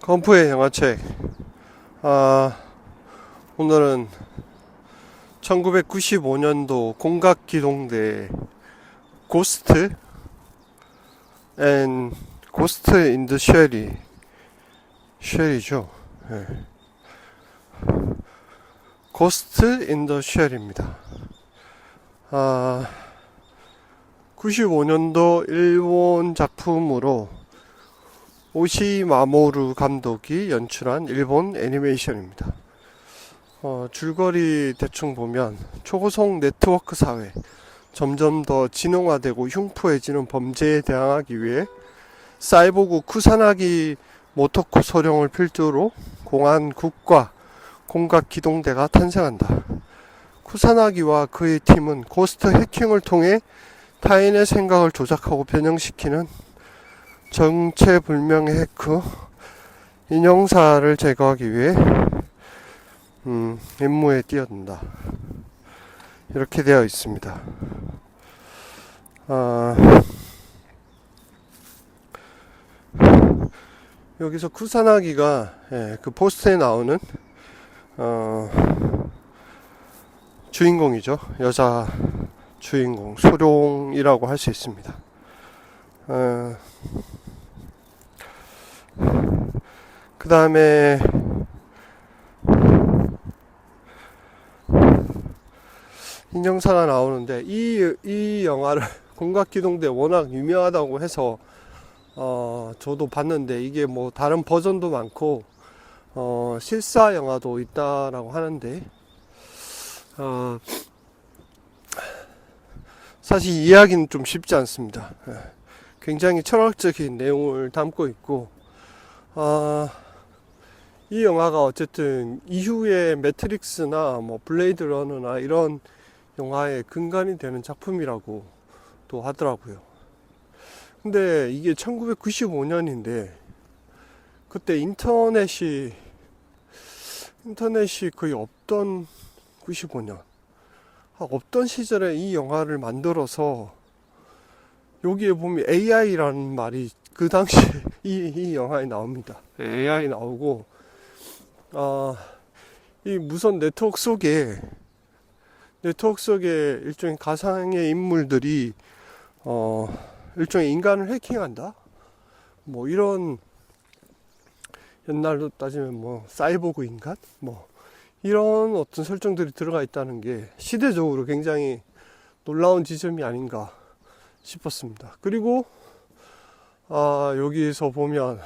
컴프의 영화책. 아, 오늘은 1995년도 공각기동대 고스트 앤 고스트 인더 쉘이 쉘이죠. 예. 고스트 인더 쉘입니다. 아, 95년도 일본 작품으로 오시 마모루 감독이 연출한 일본 애니메이션입니다. 어, 줄거리 대충 보면 초고속 네트워크 사회 점점 더 진흥화되고 흉포해지는 범죄에 대항하기 위해 사이보그 쿠사나기 모토코 소령을 필두로 공안 국가 공각 기동대가 탄생한다. 쿠사나기와 그의 팀은 고스트 해킹을 통해 타인의 생각을 조작하고 변형시키는 정체불명의 해커 인형사를 제거하기 위해 음, 임무에 뛰어든다. 이렇게 되어 있습니다. 아, 여기서 쿠사나기가 예, 그 포스트에 나오는 어, 주인공이죠. 여자 주인공 소룡이라고 할 수 있습니다. 어, 그 다음에 인형사가 나오는데 이, 이 영화를 공각기동대 워낙 유명하다고 해서 어, 저도 봤는데 이게 뭐 다른 버전도 많고 어, 실사 영화도 있다라고 하는데 어, 사실 이해하기는 좀 쉽지 않습니다. 예. 굉장히 철학적인 내용을 담고 있고 아, 이 영화가 어쨌든 이후에 매트릭스나 뭐 블레이드 러너나 이런 영화의 근간이 되는 작품이라고 또 하더라고요. 근데 이게 1995년인데 그때 인터넷이 인터넷이 거의 없던 95년 아, 없던 시절에 이 영화를 만들어서 여기에 보면 AI라는 말이 그 당시 이, 이 영화에 나옵니다. AI 나오고 아, 이 무선 네트워크 속에 네트워크 속에 일종의 가상의 인물들이 어, 일종의 인간을 해킹한다. 뭐 이런 옛날로 따지면 뭐 사이보그 인간 뭐 이런 어떤 설정들이 들어가 있다는 게 시대적으로 굉장히 놀라운 지점이 아닌가 싶었습니다. 그리고 아, 여기서 보면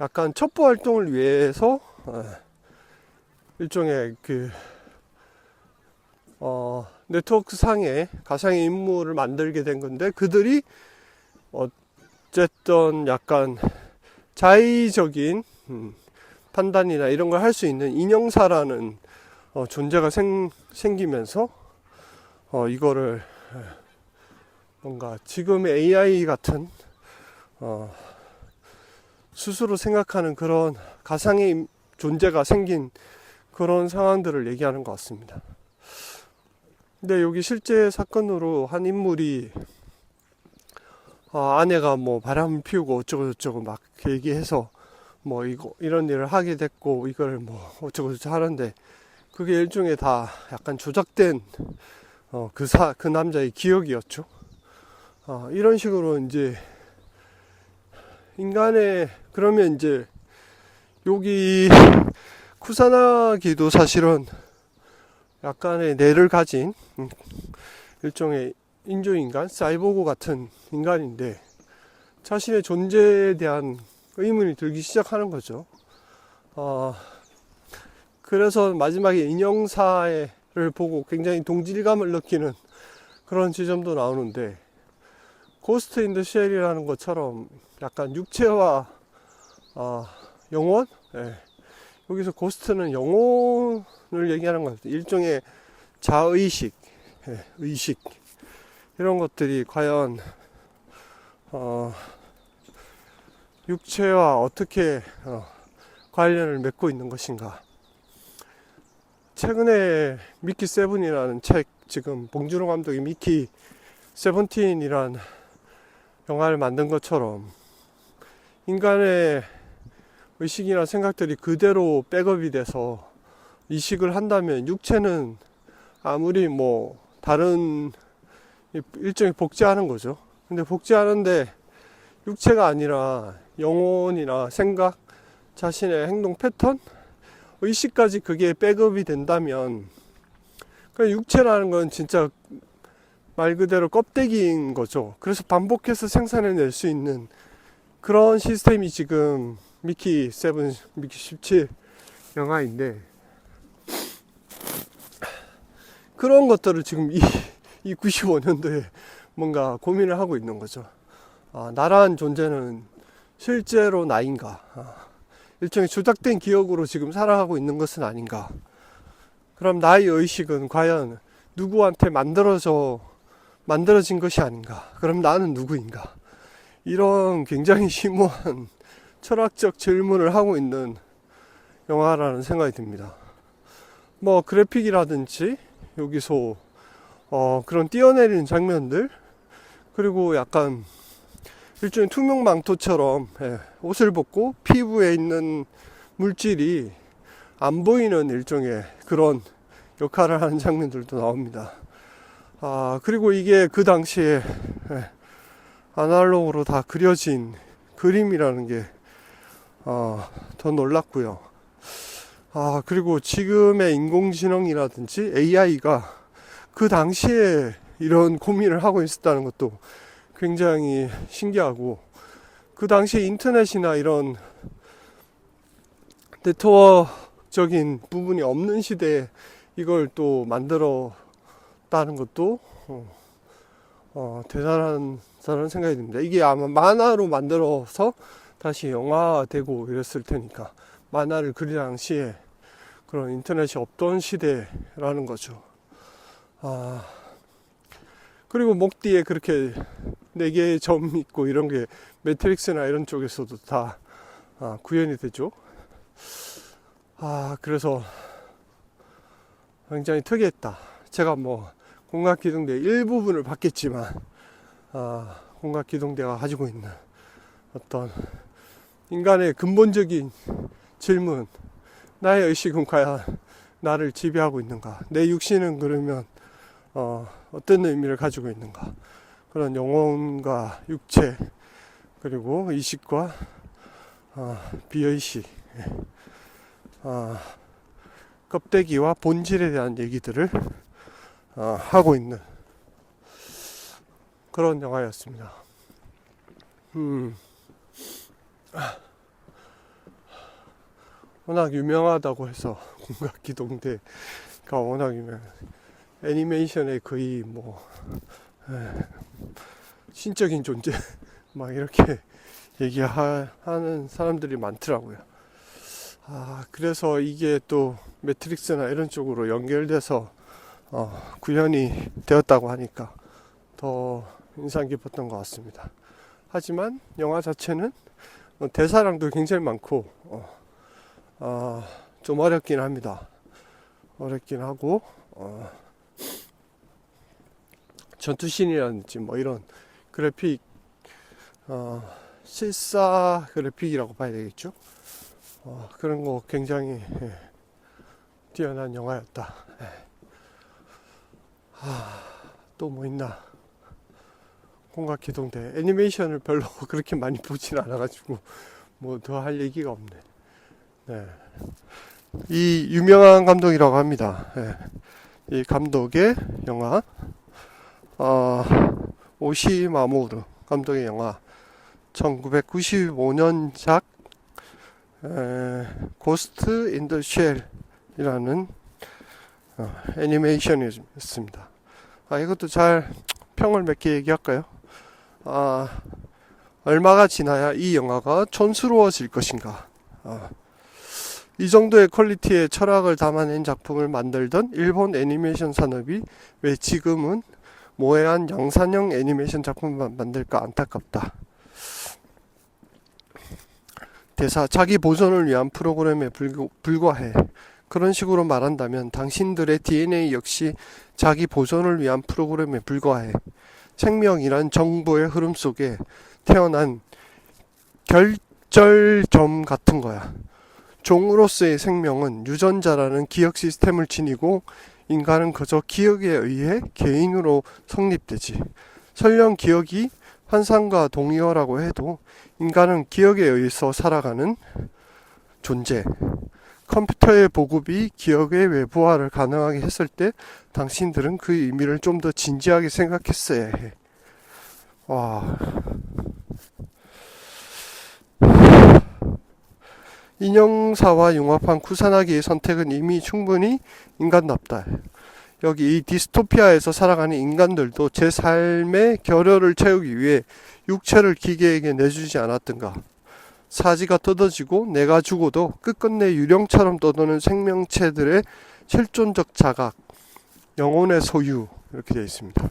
약간 첩보 활동을 위해서 아, 일종의 그 어, 네트워크 상에 가상의 인물을 만들게 된 건데 그들이 어쨌든 약간 자의적인 음, 판단이나 이런 걸 할 수 있는 인형사라는 어, 존재가 생, 생기면서 어, 이거를 뭔가 지금의 AI 같은 어, 스스로 생각하는 그런 가상의 존재가 생긴 그런 상황들을 얘기하는 것 같습니다. 근데 여기 실제 사건으로 한 인물이 어, 아내가 뭐 바람을 피우고 어쩌고 저쩌고 막 얘기해서 뭐 이거 이런 일을 하게 됐고 이걸 뭐 어쩌고 저쩌고 하는데 그게 일종의 다 약간 조작된 어, 그 사, 그 남자의 기억이었죠. 어, 이런 식으로 이제 인간의 그러면 이제 여기 쿠사나기도 사실은 약간의 뇌를 가진 음, 일종의 인조인간, 사이보그 같은 인간인데 자신의 존재에 대한 의문이 들기 시작하는 거죠. 어, 그래서 마지막에 인형사를 보고 굉장히 동질감을 느끼는 그런 지점도 나오는데 고스트 인더 쉘이라는 것처럼 약간 육체와 어, 영혼? 예. 여기서 고스트는 영혼을 얘기하는 것 같아요. 일종의 자의식, 예, 의식 이런 것들이 과연 어, 육체와 어떻게 어, 관련을 맺고 있는 것인가? 최근에 미키 세븐이라는 책 지금 봉준호 감독이 미키 세븐틴이란 영화를 만든 것처럼 인간의 의식이나 생각들이 그대로 백업이 돼서 이식을 한다면 육체는 아무리 뭐 다른 일종의 복제하는 거죠. 근데 복제하는데 육체가 아니라 영혼이나 생각, 자신의 행동 패턴, 의식까지 그게 백업이 된다면 그 육체라는 건 진짜 말 그대로 껍데기인 거죠. 그래서 반복해서 생산해낼 수 있는 그런 시스템이 지금 미키 7, 미키 17 영화인데 그런 것들을 지금 이, 이 95년도에 뭔가 고민을 하고 있는 거죠. 아, 나란 존재는 실제로 나인가? 아, 일종의 조작된 기억으로 지금 살아가고 있는 것은 아닌가? 그럼 나의 의식은 과연 누구한테 만들어져 만들어진 것이 아닌가? 그럼 나는 누구인가? 이런 굉장히 심오한 철학적 질문을 하고 있는 영화라는 생각이 듭니다. 뭐 그래픽이라든지 여기서 어, 그런 뛰어내리는 장면들 그리고 약간 일종의 투명 망토처럼 예, 옷을 벗고 피부에 있는 물질이 안 보이는 일종의 그런 역할을 하는 장면들도 나옵니다. 아, 그리고 이게 그 당시에 예, 아날로그로 다 그려진 그림이라는 게 어, 더 놀랍고요. 아, 그리고 지금의 인공지능이라든지 AI가 그 당시에 이런 고민을 하고 있었다는 것도 굉장히 신기하고 그 당시에 인터넷이나 이런 네트워크적인 부분이 없는 시대에 이걸 또 만들 었다는 것도 어, 어, 대단한 다는 생각이 듭니다. 이게 아마 만화로 만들어서 다시 영화되고 이랬을 테니까 만화를 그리 당시에 그런 인터넷이 없던 시대라는 거죠. 아, 그리고 목 뒤에 그렇게 네 개의 점 있고 이런 게 매트릭스나 이런 쪽에서도 다 아, 구현이 되죠. 아, 그래서 굉장히 특이했다. 제가 뭐 공각 기동대 일부분을 봤겠지만, 아, 공각 기동대가 가지고 있는 어떤 인간의 근본적인 질문, 나의 의식은 과연 나를 지배하고 있는가? 내 육신은 그러면 어, 어떤 의미를 가지고 있는가? 그런 영혼과 육체 그리고 의식과 어, 비의식, 예. 어, 껍데기와 본질에 대한 얘기들을 어, 하고 있는 그런 영화였습니다. 음. 워낙 유명하다고 해서 공각 기동대가 워낙 유명. 애니메이션의 거의 뭐 에, 신적인 존재 막 이렇게 얘기하는 사람들이 많더라고요. 아 그래서 이게 또 매트릭스나 이런 쪽으로 연결돼서 어, 구현이 되었다고 하니까 더 인상 깊었던 것 같습니다. 하지만 영화 자체는 어, 대사량도 굉장히 많고 어, 어, 좀 어렵긴 합니다. 어렵긴 하고 어, 전투신이라든지 뭐 이런 그래픽 어, 실사 그래픽이라고 봐야 되겠죠. 어, 그런 거 굉장히 예, 뛰어난 영화였다. 예. 또 뭐 있나? 공각 기동대 애니메이션을 별로 그렇게 많이 보진 않아가지고 뭐 더 할 얘기가 없네. 네. 이 유명한 감독이라고 합니다. 예. 이 감독의 영화 어, 오시 마모르 감독의 영화 1995년작 고스트 인더 쉘이라는 어, 애니메이션이었습니다. 아, 이것도 잘 평을 몇 개 얘기할까요? 아, 얼마가 지나야 이 영화가 촌스러워질 것인가? 아, 이 정도의 퀄리티의 철학을 담아낸 작품을 만들던 일본 애니메이션 산업이 왜 지금은 모해한 양산형 애니메이션 작품만 만들까 안타깝다. 대사 자기 보존을 위한 프로그램에 불구, 불과해. 그런 식으로 말한다면 당신들의 DNA 역시 자기 보존을 위한 프로그램에 불과해. 생명이란 정보의 흐름 속에 태어난 적절점 같은 거야. 종으로서의 생명은 유전자라는 기억 시스템을 지니고 인간은 그저 기억에 의해 개인으로 성립되지. 설령 기억이 환상과 동의어라고 해도 인간은 기억에 의해서 살아가는 존재. 컴퓨터의 보급이 기억의 외부화를 가능하게 했을 때 당신들은 그 의미를 좀 더 진지하게 생각했어야 해. 와. 인형사와 융합한 쿠사나기의 선택은 이미 충분히 인간답다. 여기 이 디스토피아에서 살아가는 인간들도 제 삶의 결여를 채우기 위해 육체를 기계에게 내주지 않았던가. 사지가 뜯어지고 내가 죽어도 끝끝내 유령처럼 떠도는 생명체들의 실존적 자각, 영혼의 소유 이렇게 되어 있습니다.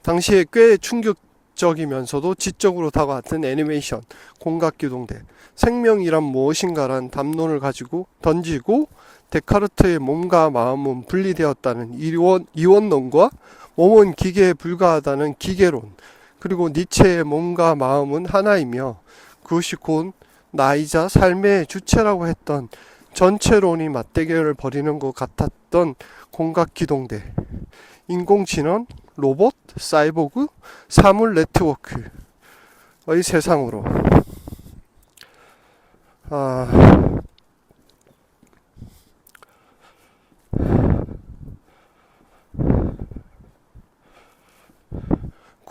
당시에 꽤 충격적이면서도 지적으로 다가왔던 애니메이션 공각기동대 생명이란 무엇인가란 담론을 가지고 던지고 데카르트의 몸과 마음은 분리되었다는 이원, 이원론과 몸은 기계에 불과하다는 기계론 그리고 니체의 몸과 마음은 하나이며 그것이 곧 나이자 삶의 주체라고 했던 전체론이 맞대결을 벌이는 것 같았던 공각기동대 인공지능 로봇, 사이보그, 사물 네트워크의 세상으로. 아,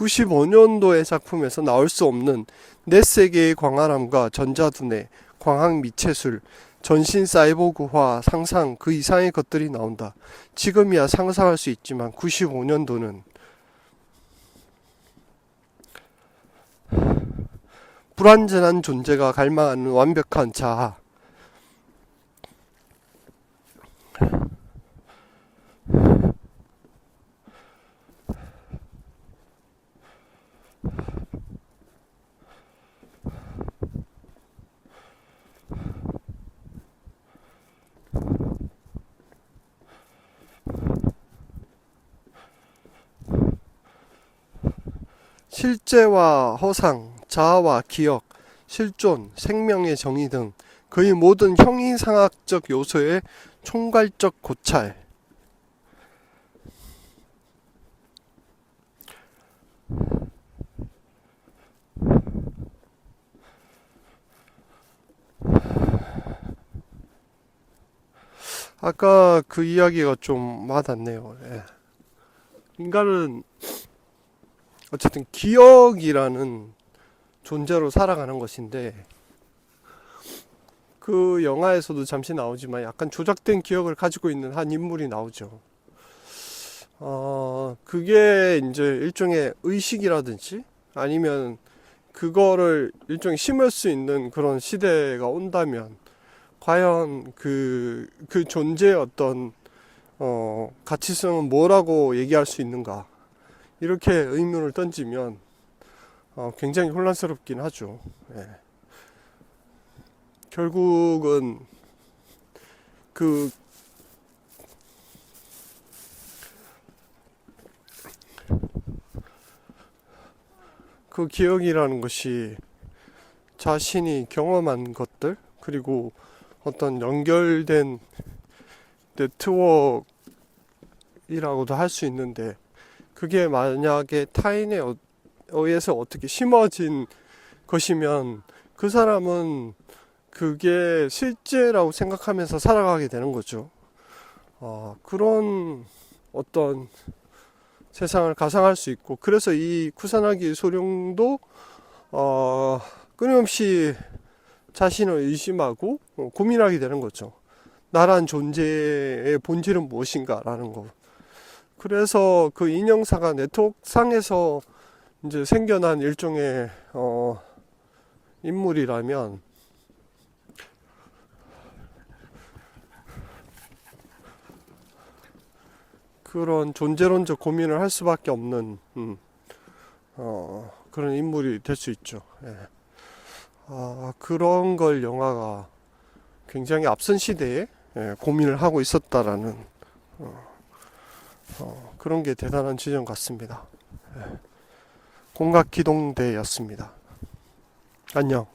95년도의 작품에서 나올 수 없는 내 세계의 광활함과 전자두뇌, 광학 미체술, 전신 사이보그화 상상 그 이상의 것들이 나온다. 지금이야 상상할 수 있지만 95년도는 불완전한 존재가 갈망하는 완벽한 자아. 실제와 허상, 자아와 기억, 실존, 생명의 정의 등 그의 모든 형이상학적 요소의 총괄적 고찰. 아까 그 이야기가 좀 와닿네요. 예. 인간은 어쨌든 기억이라는 존재로 살아가는 것인데 그 영화에서도 잠시 나오지만 약간 조작된 기억을 가지고 있는 한 인물이 나오죠. 어, 그게 이제 일종의 의식이라든지 아니면 그거를 일종의 심을 수 있는 그런 시대가 온다면 과연 그, 그 존재의 어떤 어, 가치성은 뭐라고 얘기할 수 있는가 이렇게 의문을 던지면 어, 굉장히 혼란스럽긴 하죠. 예. 결국은 그 그 기억이라는 것이 자신이 경험한 것들 그리고 어떤 연결된 네트워크이라고도 할 수 있는데 그게 만약에 타인에 어- 의해서 어떻게 심어진 것이면 그 사람은 그게 실제라고 생각하면서 살아가게 되는 거죠. 어, 그런 어떤 세상을 가상할 수 있고 그래서 이 쿠사나기 소룡도 어, 끊임없이 자신을 의심하고 어, 고민하게 되는 거죠. 나란 존재의 본질은 무엇인가라는 거. 그래서 그 인형사가 네트워크상에서 이제 생겨난 일종의 어, 인물이라면 그런 존재론적 고민을 할 수밖에 없는 음, 어, 그런 인물이 될 수 있죠. 예. 아, 그런 걸 영화가 굉장히 앞선 시대에 예, 고민을 하고 있었다라는 어, 어, 그런 게 대단한 지점 같습니다. 예. 공각기동대였습니다. 안녕.